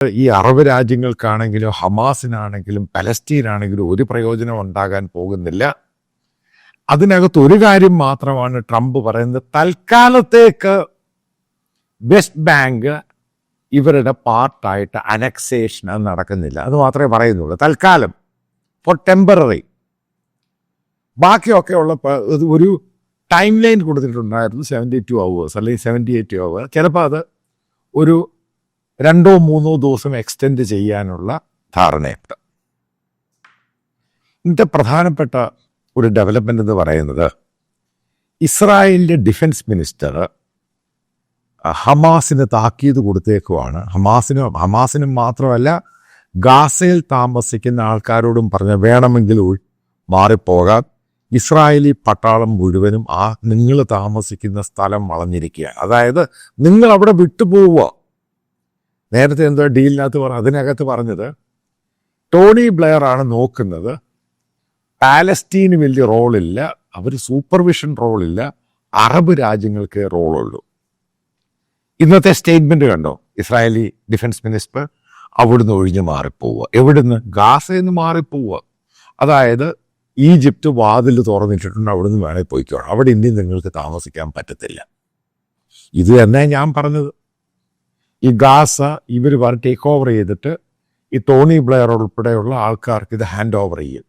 ഈ അറബ് രാജ്യങ്ങൾക്കാണെങ്കിലും ഹമാസിനാണെങ്കിലും പലസ്തീനാണെങ്കിലും ഒരു പ്രയോജനം ഉണ്ടാകാൻ പോകുന്നില്ല. അതിനകത്ത് ഒരു കാര്യം മാത്രമാണ് ട്രംപ് പറയുന്നത്. തൽക്കാലത്തേക്ക് വെസ്റ്റ് ബാങ്ക് ഇവരുടെ പാർട്ടായിട്ട് അനക്സേഷൻ അത് നടക്കുന്നില്ല. അത് മാത്രമേ പറയുന്നുള്ളൂ. തൽക്കാലം ഫോർ ടെമ്പററി ബാക്കിയൊക്കെ ഉള്ള ഒരു ടൈം ലൈൻ കൊടുത്തിട്ടുണ്ടായിരുന്നു സെവന്റി ടു അവേഴ്സ് അല്ലെങ്കിൽ സെവന്റി എയ്റ്റ് അവേഴ്സ് ചിലപ്പോൾ അത് ഒരു രണ്ടോ മൂന്നോ ദിവസം എക്സ്റ്റെൻഡ് ചെയ്യാനുള്ള ധാരണയുണ്ട്. ഇന്നത്തെ പ്രധാനപ്പെട്ട ഒരു ഡെവലപ്മെന്റ് എന്ന് പറയുന്നത് ഇസ്രായേലിന്റെ ഡിഫൻസ് മിനിസ്റ്റർ ഹമാസിന് താക്കീത് കൊടുത്തേക്കുവാണ്. ഹമാസിനും ഹമാസിനും മാത്രമല്ല ഗാസയിൽ താമസിക്കുന്ന ആൾക്കാരോടും പറഞ്ഞ വേണമെങ്കിൽ മാറിപ്പോകാം ഇസ്രായേലി പട്ടാളം മുഴുവനും ആ നിങ്ങൾ താമസിക്കുന്ന സ്ഥലം വളഞ്ഞിരിക്കുക അതായത് നിങ്ങൾ അവിടെ വിട്ടുപോവുക. നേരത്തെ എന്തോ ഡീലിനകത്ത് പറ അതിനകത്ത് പറഞ്ഞത് ടോണി ബ്ലെയർ ആണ് നോക്കുന്നത്. പാലസ്റ്റീന് വലിയ റോളില്ല അവർ സൂപ്പർവിഷൻ റോളില്ല അറബ് രാജ്യങ്ങൾക്ക് റോളുള്ളൂ. ഇന്നത്തെ സ്റ്റേറ്റ്മെന്റ് കണ്ടോ? ഇസ്രായേലി ഡിഫൻസ് മിനിസ്റ്റർ അവിടുന്ന് ഒഴിഞ്ഞു മാറിപ്പോവുക. എവിടുന്ന്? ഗാസയിൽ മാറിപ്പോവുക. അതായത് ഈജിപ്ത് വാതിൽ തുറന്നിട്ടിട്ടുണ്ട് അവിടുന്ന് വേണേൽ പോയിക്കോണം അവിടെ ഇനി നിങ്ങൾക്ക് താമസിക്കാൻ പറ്റത്തില്ല. ഇത് തന്നെ ഞാൻ പറഞ്ഞത്. ഈ ഗാസ ഇവർ ടേക്ക് ഓവർ ചെയ്തിട്ട് ഈ ടോണി ബ്ലെയർ ഉൾപ്പെടെയുള്ള ആൾക്കാർക്ക് ഇത് ഹാൻഡ് ഓവർ ചെയ്യും.